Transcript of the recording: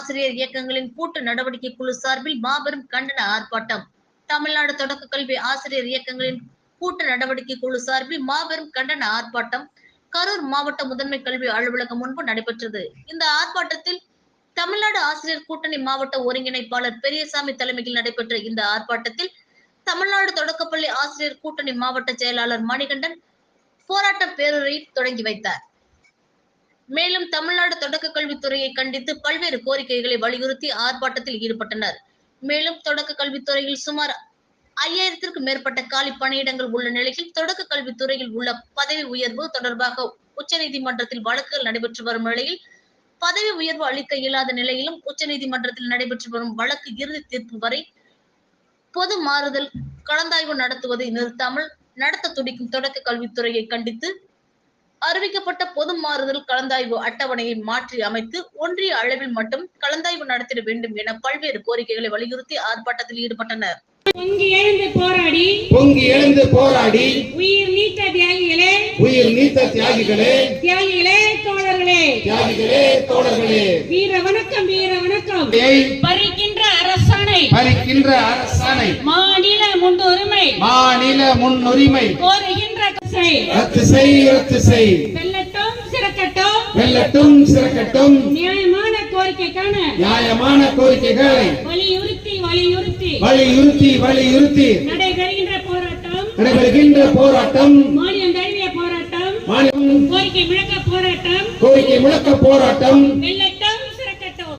ஆசிரியர் இயக்கங்களின் கூட்டு நடவடிக்கை குழு சார்பில் மாபெரும் கண்டன ஆர்ப்பாட்டம். தமிழ்நாடு தொடக்க கல்வி ஆசிரியர் இயக்கங்களின் கூட்டு நடவடிக்கை குழு சார்பில் மாபெரும் கண்டன ஆர்ப்பாட்டம் கரூர் மாவட்ட முதன்மை கல்வி அலுவலகம் முன்பு நடைபெற்றது. இந்த ஆர்ப்பாட்டத்தில் தமிழ்நாடு ஆசிரியர் கூட்டணி மாவட்ட ஒருங்கிணைப்பாளர் பெரியசாமி தலைமையில் நடைபெற்ற இந்த ஆர்ப்பாட்டத்தில் தமிழ்நாடு தொடக்கப்பள்ளி ஆசிரியர் கூட்டணி மாவட்ட செயலாளர் மணிகண்டன் போராட்ட பேரூரை தொடங்கி வைத்தார். மேலும் தமிழ்நாடு தொடக்க கல்வித்துறையை கண்டித்து பல்வேறு கோரிக்கைகளை வலியுறுத்தி ஆர்ப்பாட்டத்தில் ஈடுபட்டனர். மேலும் தொடக்க கல்வித்துறையில் சுமார் ஐயாயிரத்திற்கும் மேற்பட்ட காலி பணியிடங்கள் உள்ள நிலையில் தொடக்க கல்வித்துறையில் உள்ள பதவி உயர்வு தொடர்பாக உச்சநீதிமன்றத்தில் வழக்குகள் நடைபெற்று வரும் நிலையில் பதவி உயர்வு அளிக்க இயலாத நிலையிலும் உச்சநீதிமன்றத்தில் நடைபெற்று வரும் வழக்கு இறுதி தீர்ப்பு வரை பொது மாறுதல் கலந்தாய்வு நடத்துவதை நிறுத்தாமல் நடத்த துடிக்கும் தொடக்க கல்வித்துறையை கண்டித்து அறிவிக்கப்பட்ட பொது மாறுதல் கலந்தாய்வு அட்டவணையை மாற்றி அமைத்து ஒன்றிய அளவில் மட்டும் கலந்தாய்வு நடத்திட வேண்டும் என பல்வேறு கோரிக்கைகளை வலியுறுத்தி ஆர்ப்பாட்டத்தில் ஈடுபட்டனர். பொங்கி எழுந்து போராடி. பொங்கி எழுந்து போராடி. உயிர் நீத்த தியாகிகளே. உயிர் நீத்த தியாகிகளே. தியாகிகளே தோழர்களே. தியாகிகளே தோழர்களே. வீர வணக்கம் வீர வணக்கம். பறிக்கின்ற அரசாணை. பறிக்கின்ற அரசாணை. மாநில முன்னுரிமை. மாநில முன்னுரிமை. கோருகின்ற ரத்து செய் ரத்து செய். வெல்லட்டும் சிறக்கட்டும். வெல்லட்டும் சிறக்கட்டும். நியாயமான கோரிக்கைக்கான. நியாயமான கோரிக்கைகளை வலியுறுத்தி வலியுறுத்தி. வலியுறுத்தி வலியுறுத்தி. நடைபெறுகின்ற போராட்டம். நடைபெறுகின்ற போராட்டம். மானியம் தழுவிய போராட்டம். மாநிலம் கோரிக்கை விளக்க போராட்டம். கோரிக்கை முழக்க போராட்டம். வெல்ல